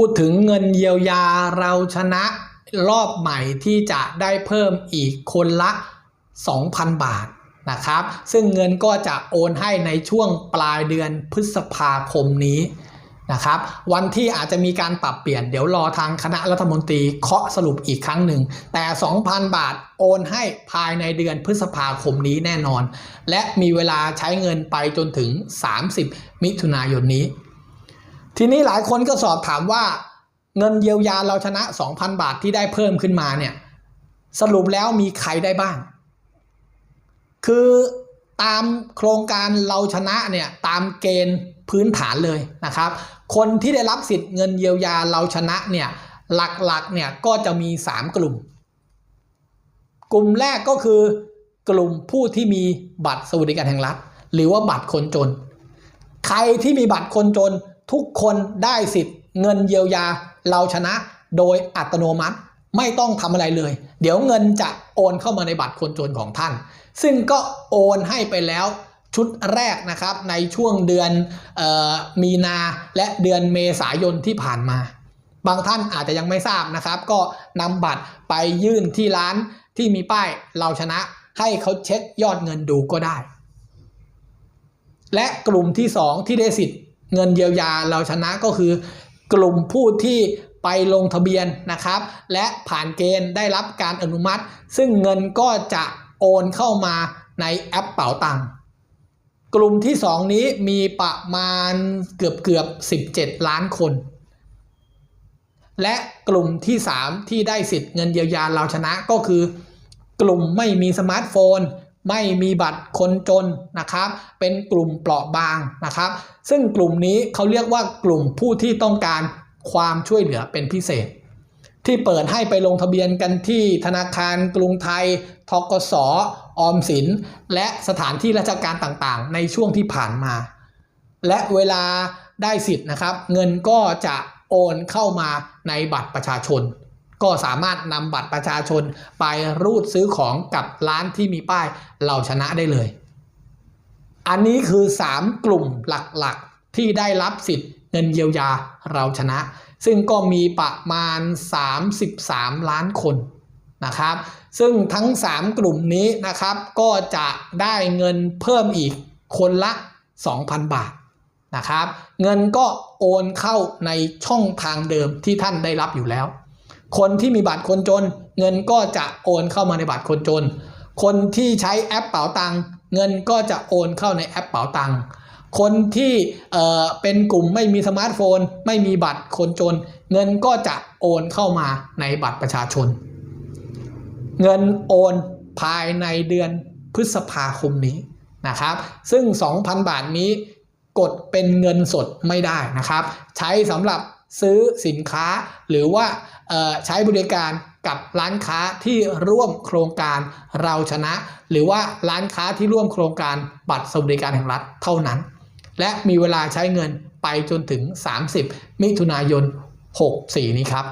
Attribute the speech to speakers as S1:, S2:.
S1: พูดถึงเงินเยียวยาเราชนะรอบใหม่ที่จะได้เพิ่มอีกคนละ 2,000 บาทนะครับ ซึ่งเงินก็จะโอนให้ในช่วงปลายเดือนพฤษภาคมนี้นะครับวันที่อาจจะมีการปรับเปลี่ยนเดี๋ยวรอทางคณะรัฐมนตรีเคาะสรุปอีกครั้งหนึ่ง แต่ 2,000 บาทโอนให้ภายในเดือนพฤษภาคมนี้แน่นอน และมีเวลาใช้เงินไปจนถึง 30 มิถุนายนนี้ ทีนี้หลายคนก็สอบถามว่า เงินเยียวยาเราชนะ 2,000 บาทที่ได้เพิ่มขึ้นมาเนี่ย สรุปแล้วมีใครได้บ้าง คือตามโครงการเราชนะเนี่ยตามเกณฑ์พื้นฐานเลยนะครับ คนที่ได้รับสิทธิ์เงินเยียวยาเราชนะเนี่ยหลักๆเนี่ยก็จะมี 3 กลุ่ม กลุ่มแรกก็คือกลุ่มผู้ที่มีบัตรสวัสดิการแห่งรัฐ หรือว่าบัตรคนจน ใครที่มีบัตรคนจน ทุกคนได้สิทธิ์เงินเยียวยาเราชนะโดยอัตโนมัติไม่ต้องทำอะไรเลย เดี๋ยวเงินจะโอนเข้ามาในบัตรคนจนของท่าน ซึ่งก็โอนให้ไปแล้วชุดแรกนะครับในช่วงเดือนออมีนาและเดือนเมษายนที่ผ่านมา บางท่านอาจจะยังไม่ทราบนะครับ ก็นำบัตรไปยื่นที่ร้านที่มีป้ายเราชนะให้เขาเช็คยอดเงินดูก็ได้ และกลุ่มที่ 2 ที่ได้สิทธิ์ เงินเยียวยาเราชนะก็คือกลุ่มผู้ที่ไปลงทะเบียนนะครับ และผ่านเกณฑ์ได้รับการอนุมัติ ซึ่งเงินก็จะโอนเข้ามาในแอปเป๋าตังค์กลุ่มที่ 2 นี้มีประมาณเกือบเกือบ17 ล้านคน และกลุ่มที่ 3 ที่ได้สิทธิ์เงินเยียวยาเราชนะก็คือ กลุ่มไม่มีสมาร์ทโฟน ไม่มีบัตรคนจนนะครับ เป็นกลุ่มเปราะบางนะครับ ซึ่งกลุ่มนี้เขาเรียกว่ากลุ่มผู้ที่ต้องการความช่วยเหลือเป็นพิเศษ ที่เปิดให้ไปลงทะเบียนกันที่ธนาคารกรุงไทยทกสออมสิน และสถานที่ราชการต่างๆ ในช่วงที่ผ่านมา และเวลาได้สิทธิ์นะครับ เงินก็จะโอนเข้ามาในบัตรประชาชน ก็สามารถนำบัตรประชาชนไปรูดซื้อของกับร้านที่มีป้ายเราชนะได้เลย อันนี้คือ 3 กลุ่มหลักๆ ที่ได้รับสิทธิ์เงินเยียวยาเราชนะ ซึ่งก็มีประมาณ 33 ล้านคนนะครับ ซึ่งทั้ง 3 กลุ่มนี้นะครับก็จะได้เงินเพิ่มอีกคนละ 2,000 บาทนะครับ เงินก็โอนเข้าในช่องทางเดิมที่ท่านได้รับอยู่แล้ว คนที่มีบัตรคนจน เงินก็จะโอนเข้ามาในบัตรคนจน คนที่ใช้แอปเป๋าตังเงินก็จะโอนเข้าในแอปเป๋าตังคนที่เอ่อเป็นกลุ่มไม่มีสมาร์ทโฟน ไม่มีบัตรคนจน เงินก็จะโอนเข้ามาในบัตรประชาชน เงินโอนภายในเดือนพฤษภาคมนี้นะครับ ซึ่ง 2,000 บาทนี้กดเป็นเงินสดไม่ได้นะครับ ใช้สำหรับ ซื้อสินค้าหรือว่าใช้บริการกับร้านค้าที่ร่วมโครงการเราชนะ หรือว่าร้านค้าที่ร่วมโครงการบัตรสวัสดิการแห่งรัฐเท่านั้น และมีเวลาใช้เงินไปจนถึง 30 มิถุนายน 64 นี้ครับ